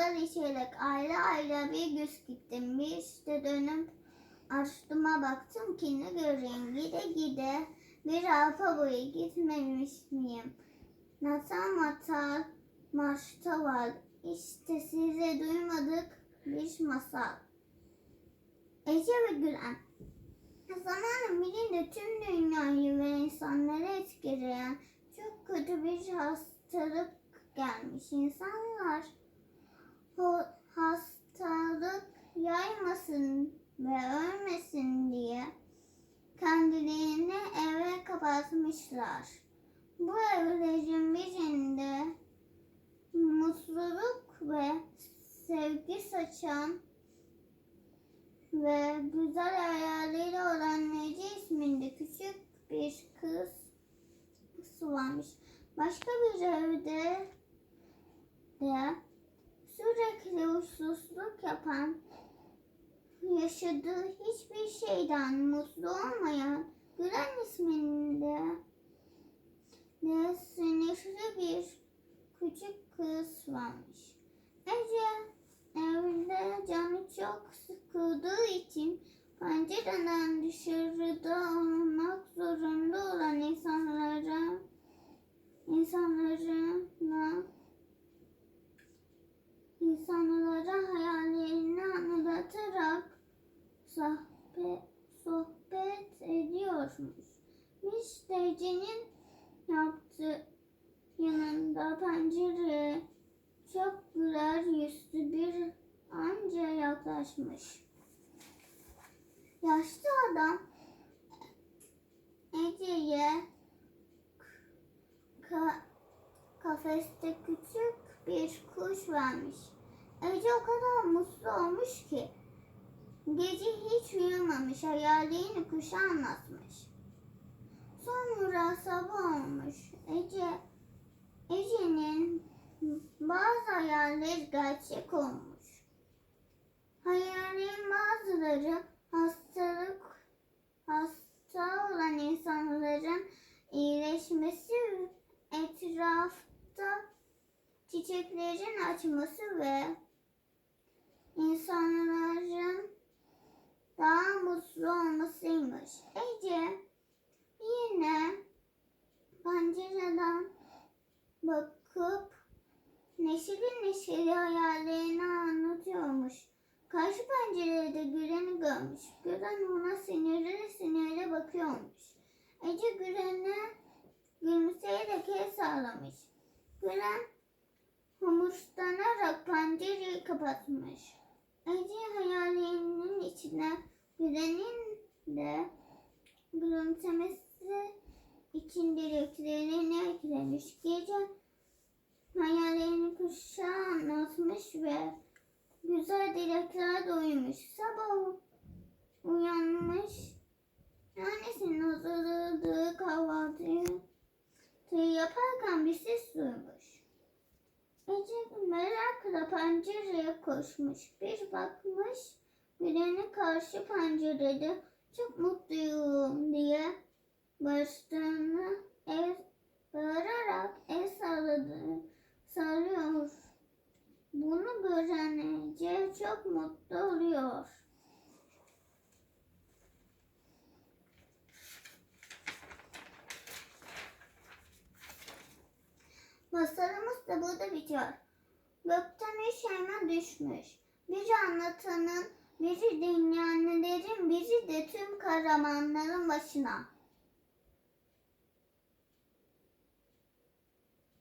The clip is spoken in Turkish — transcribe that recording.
sular içerek ayrı ayrı bir güz gittim. Bir işte dönüp açtığıma baktım ki ne göreyim gide gide bir arpa boyu gitmemiş miyim? Natal matal marşta var. İşte size duymadık bir masal. Ece ve Gülen Zamanın birinde tüm dünyayı ve insanları etkileyen çok kötü bir hastalık gelmiş. İnsanlar hastalık yaymasın ve ölmesin diye kendilerini eve kapatmışlar. Bu evlerin birinde mutluluk ve sevgi saçan ve güzel hayalleriyle olan Nece isminde küçük bir kız varmış. Başka bir evde de sürekli huysuzluk yapan, yaşadığı hiçbir şeyden mutlu olmayan Gülen isminde de sinirli bir küçük kız varmış. Ece evde canı çok sıkıldığı için pencereden dışarıda sohbet, sohbet ediyormuş. Müşterinin yaptığı yanında pencereye çok güler yüzlü bir anca yaklaşmış. Yaşlı adam Ece'ye ka- kafeste küçük bir kuş vermiş. Ece o kadar mutlu olmuş ki gece hiç uyumamış hayalini kuşa anlatmış. Sonra sabah olmuş. Ece Ece'nin bazı hayaller gerçek olmuş. Hayallerin bazıları hastalık hasta olan insanların iyileşmesi, etrafta çiçeklerin açması ve insanların daha mutlu olmasıymış. Ece yine pencereden bakıp neşeli neşeli hayallerini anlatıyormuş. Karşı pencerede Gülen'i görmüş. Gülen ona sinirli sinirli bakıyormuş. Ece Gülen'e gülümseyerek el sağlamış. Gülen humuslanarak pencereyi kapatmış. Ece hayalinin içine Gülen'in de gülümsemesi için dileklerini eklemiş. Gece hayallerini kuşa anlatmış ve güzel dilekler duymuş. Sabah uyanmış. Annesinin hazırladığı kahvaltıyı yaparken bir ses duymuş. Ece merakla pencereye koşmuş. Bir bakmış Gülen'e karşı pencerede çok mutluyum diye bağırıştığını el bağırarak el salladı, sallıyor. Bunu gören Ece çok mutlu oluyor. Masalımız da burada bitiyor. Gökten üç elma düşmüş. Biri anlatanın, biri dinleyenlerin, biri de tüm kahramanların başına.